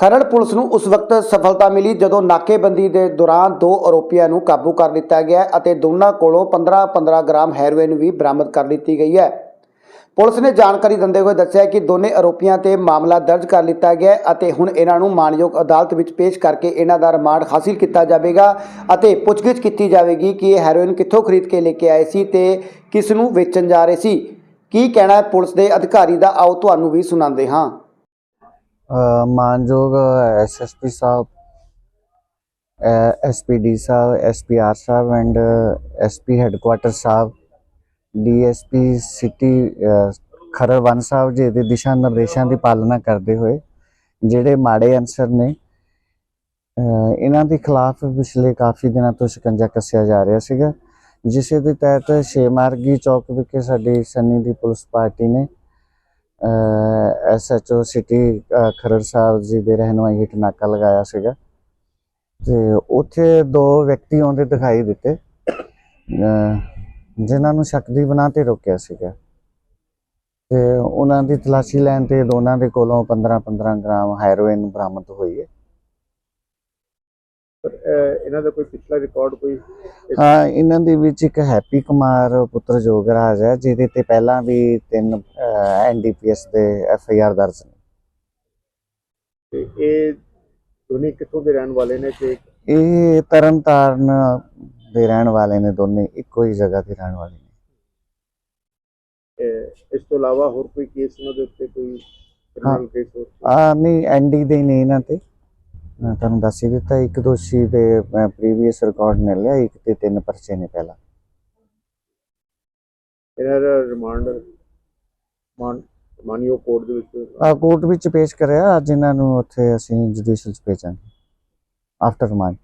Kharar police ਨੂੰ ਉਸ ਵਕਤ ਸਫਲਤਾ ਮਿਲੀ ਜਦੋਂ ਨਾਕੇਬੰਦੀ ਦੇ ਦੌਰਾਨ ਦੋ ਆਰੋਪੀਆਂ ਨੂੰ ਕਾਬੂ ਕਰ ਲਿੱਤਾ ਗਿਆ ਅਤੇ ਦੋਨਾਂ ਕੋਲੋਂ 15-15 ਗ੍ਰਾਮ ਹੈਰੋਇਨ ਵੀ ਬਰਾਮਦ ਕਰ ਲਿੱਤੀ ਗਈ ਹੈ। ਪੁਲਿਸ ਨੇ ਜਾਣਕਾਰੀ ਦਿੰਦੇ ਹੋਏ ਦੱਸਿਆ ਕਿ ਦੋਨੇ ਆਰੋਪੀਆਂ ਤੇ ਮਾਮਲਾ ਦਰਜ ਕਰ ਲਿੱਤਾ ਗਿਆ ਅਤੇ ਹੁਣ ਇਹਨਾਂ ਨੂੰ ਮਾਣਯੋਗ ਅਦਾਲਤ ਵਿੱਚ ਪੇਸ਼ ਕਰਕੇ ਇਹਨਾਂ ਦਾ ਰਿਮਾਂਡ ਹਾਸਿਲ ਕੀਤਾ ਜਾਵੇਗਾ ਅਤੇ ਪੁੱਛਗਿੱਛ ਕੀਤੀ ਜਾਵੇਗੀ ਕਿ ਇਹ ਹੈਰੋਇਨ ਕਿੱਥੋਂ ਖਰੀਦ ਕੇ ਲੈ ਕੇ ਆਏ ਸੀ ਤੇ ਕਿਸ ਨੂੰ ਵੇਚਣ ਜਾ ਰਹੇ ਸੀ। ਕੀ ਕਹਿਣਾ ਹੈ ਪੁਲਿਸ ਦੇ ਅਧਿਕਾਰੀ ਦਾ? ਆਓ ਤੁਹਾਨੂੰ ਵੀ ਸੁਣਾਉਂਦੇ ਹਾਂ। ਮਾਨਯੋਗ SSP Sahib SPD Sahib SPR Sahib and SP headquarter Sahib DSP city Kharar one ਸਾਹਿਬ ਜੀ ਦੇ ਦਿਸ਼ਾ ਨਿਰਦੇਸ਼ਾਂ ਦੀ ਪਾਲਣਾ ਕਰਦੇ ਹੋਏ ਜਿਹੜੇ ਮਾੜੇ ਅਨਸਰ ਨੇ ਇਹਨਾਂ ਦੇ ਖਿਲਾਫ ਪਿਛਲੇ ਕਾਫੀ ਦਿਨਾਂ ਤੋਂ ਸ਼ਿਕੰਜਾ ਕੱਸਿਆ ਜਾ ਰਿਹਾ ਸੀਗਾ, ਜਿਸੇ ਦੇ ਤਹਿਤ ਛੇ ਮਾਰਗੀ ਚੌਕ ਵਿਖੇ ਸਾਡੀ ਸੰਨੀ ਦੀ ਪੁਲਿਸ ਪਾਰਟੀ ਨੇ ਐਸਐਚਓ ਸਿਟੀ ਖਰੜ ਸਾਹਿਬ ਜੀ ਦੇ ਰਹਿਨੁਮਾਈ ਹੇਠ ਨਾਕਾ ਲਗਾਇਆ ਸੀਗਾ। ਤੇ ਉੱਥੇ ਦੋ ਵਿਅਕਤੀ ਆਉਂਦੇ ਦਿਖਾਈ ਦਿੱਤੇ ਅ, ਜਿਨ੍ਹਾਂ ਨੂੰ ਸ਼ੱਕ ਦੀ ਬਣਾ ਤੇ ਰੋਕਿਆ ਸੀਗਾ। ਤੇ ਉਹਨਾਂ ਦੀ ਤਲਾਸ਼ੀ ਲੈਣ ਤੇ ਦੋਨਾਂ ਦੇ ਕੋਲੋਂ 15-15 ਗ੍ਰਾਮ ਹੈਰੋਇਨ ਬਰਾਮਦ ਹੋਈ ਹੈ। ਪਰ ਇਹਨਾਂ ਦਾ ਕੋਈ ਪਿਛਲਾ ਰਿਕਾਰਡ ਕੋਈ ਹਾਂ ਇਹਨਾਂ ਦੇ ਵਿੱਚ ਇੱਕ ਹੈਪੀ ਕੁਮਾਰ ਪੁੱਤਰ ਜੋਗਰਾਜ ਹੈ ਜਿਹਦੇ ਤੇ ਪਹਿਲਾਂ ਵੀ ਤਿੰਨ ਐਨਡੀਪੀਐਸ ਦੇ ਐਫਆਈਆਰ ਦਰਜ ਨੇ। ਤੇ ਇਹ ਦੋਨੇ ਕਿੱਥੋਂ ਦੇ ਰਹਿਣ ਵਾਲੇ ਨੇ ਤੇ ਇਹ ਤਰਨਤਾਰਨ ਦੇ ਰਹਿਣ ਵਾਲੇ ਨੇ ਦੋਨੇ ਇੱਕੋ ਹੀ ਜਗ੍ਹਾ ਤੇ ਰਹਿਣ ਵਾਲੇ ਨੇ। ਇਸ ਤੋਂ ਇਲਾਵਾ ਹੋਰ ਕੋਈ ਕੇਸ ਉਹਨਾਂ ਦੇ ਉੱਤੇ ਕੋਈ ਕ੍ਰਿਮੀਨਲ ਕੇਸ ਹੋਰ? ਆ ਨਹੀਂ ਐਨਡੀ ਦੇ ਨੇ ਇਹਨਾਂ ਤੇ। ਮੈਂ ਤੁਹਾਨੂੰ ਦੱਸ ਹੀ ਦਿੱਤਾ ਇੱਕ ਦੋਸ਼ੀ ਦੇ ਪ੍ਰੀਵੀਅਸ ਰਿਕਾਰਡ ਮਿਲ ਲਿਆ ਇੱਕ ਤੇ ਤਿੰਨ ਪਰਚੇ ਨੇ ਪਹਿਲਾਂ। ਇਹਨਾਂ ਦਾ ਰਿਮਾਂਡ ਮਾਨ ਮਾਨਿਓ ਕੋਰਟ ਦੇ ਵਿੱਚ ਆ ਕੋਰਟ ਵਿੱਚ ਪੇਸ਼ ਕਰਿਆ ਅੱਜ ਇਹਨਾਂ ਨੂੰ ਉੱਥੇ ਅਸੀਂ ਜੁਡੀਸ਼ੀਅਲ ਚ ਭੇਜਾਂਗੇ ਆਫਟਰ ਰਿਮਾਂਡ